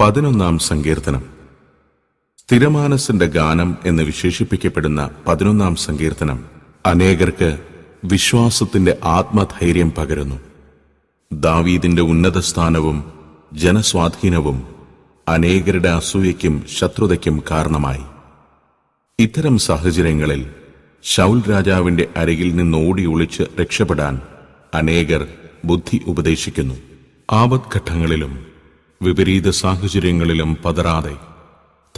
പതിനൊന്നാം സങ്കീർത്തനം. സ്ഥിരമാനസിന്റെ ഗാനം എന്ന് വിശേഷിപ്പിക്കപ്പെടുന്ന പതിനൊന്നാം സങ്കീർത്തനം അനേകർക്ക് വിശ്വാസത്തിന്റെ ആത്മധൈര്യം പകരുന്നു. ദാവീദിന്റെ ഉന്നത സ്ഥാനവും ജനസ്വാധീനവും അനേകരുടെ അസൂയയ്ക്കും ശത്രുതയ്ക്കും കാരണമായി. ഇത്തരം സാഹചര്യങ്ങളിൽ ശൗൽ രാജാവിന്റെ അരികിൽ നിന്ന് ഓടി ഒളിച്ച് രക്ഷപ്പെടാൻ അനേകർ ബുദ്ധി ഉപദേശിക്കുന്നു. ആപത്ഘട്ടങ്ങളിലും വിപരീത സാഹചര്യങ്ങളിലും പതറാതെ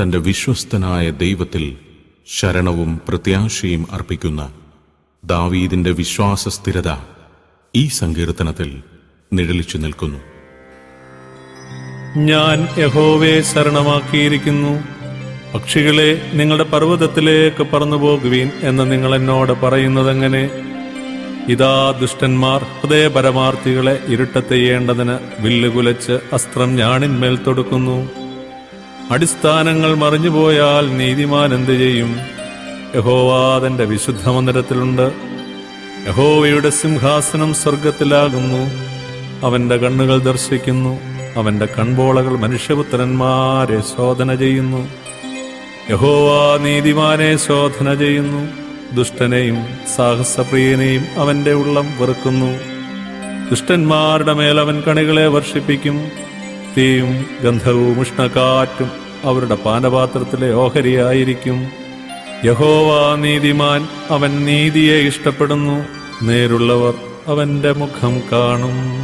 തന്റെ വിശ്വസ്തനായ ദൈവത്തിൽ ശരണവും പ്രത്യാശയും അർപ്പിക്കുന്ന ദാവീദിന്റെ വിശ്വാസ സ്ഥിരത ഈ സങ്കീർത്തനത്തിൽ നിഴലിച്ചു നിൽക്കുന്നു. ഞാൻ യഹോവയെ ശരണമാക്കിയിരിക്കുന്നു. പക്ഷികളെ നിങ്ങളുടെ പർവതത്തിലേക്ക് പറന്നു പോകുവീൻ എന്ന് നിങ്ങൾ എന്നോട് പറയുന്നതെങ്ങനെ? ഇതാ ദുഷ്ടന്മാർ ഹൃദയപരമാർത്ഥികളെ ഇരുട്ടത്തെയ്യേണ്ടതിന് വില്ലുകുലച്ച് അസ്ത്രം ഞാണിന്മേൽ തൊടുക്കുന്നു. അടിസ്ഥാനങ്ങൾ മറിഞ്ഞുപോയാൽ നീതിമാൻ എന്തു ചെയ്യും? യഹോവാദന്റെ വിശുദ്ധ മന്ദിരത്തിലുണ്ട്. യഹോവയുടെ സിംഹാസനം സ്വർഗത്തിലാകുന്നു അവന്റെ കണ്ണുകൾ ദർശിക്കുന്നു. അവന്റെ കൺപോളകൾ മനുഷ്യപുത്രന്മാരെ ശോധന ചെയ്യുന്നു. യഹോവാ നീതിമാനെ ശോധന ചെയ്യുന്നു. ദുഷ്ടനെയും സാഹസപ്രിയനെയും അവന്റെ ഉള്ളം വെറുക്കുന്നു. ദുഷ്ടന്മാരുടെ മേൽ അവൻ കണികളെ വർഷിപ്പിക്കും. തീയും ഗന്ധവും ഉഷ്ണകാറ്റും അവരുടെ പാനപാത്രത്തിലെ ഓഹരിയായിരിക്കും. യഹോവ നീതിമാൻ അവൻ നീതിയെ ഇഷ്ടപ്പെടുന്നു. നേരുള്ളവർ അവന്റെ മുഖം കാണും.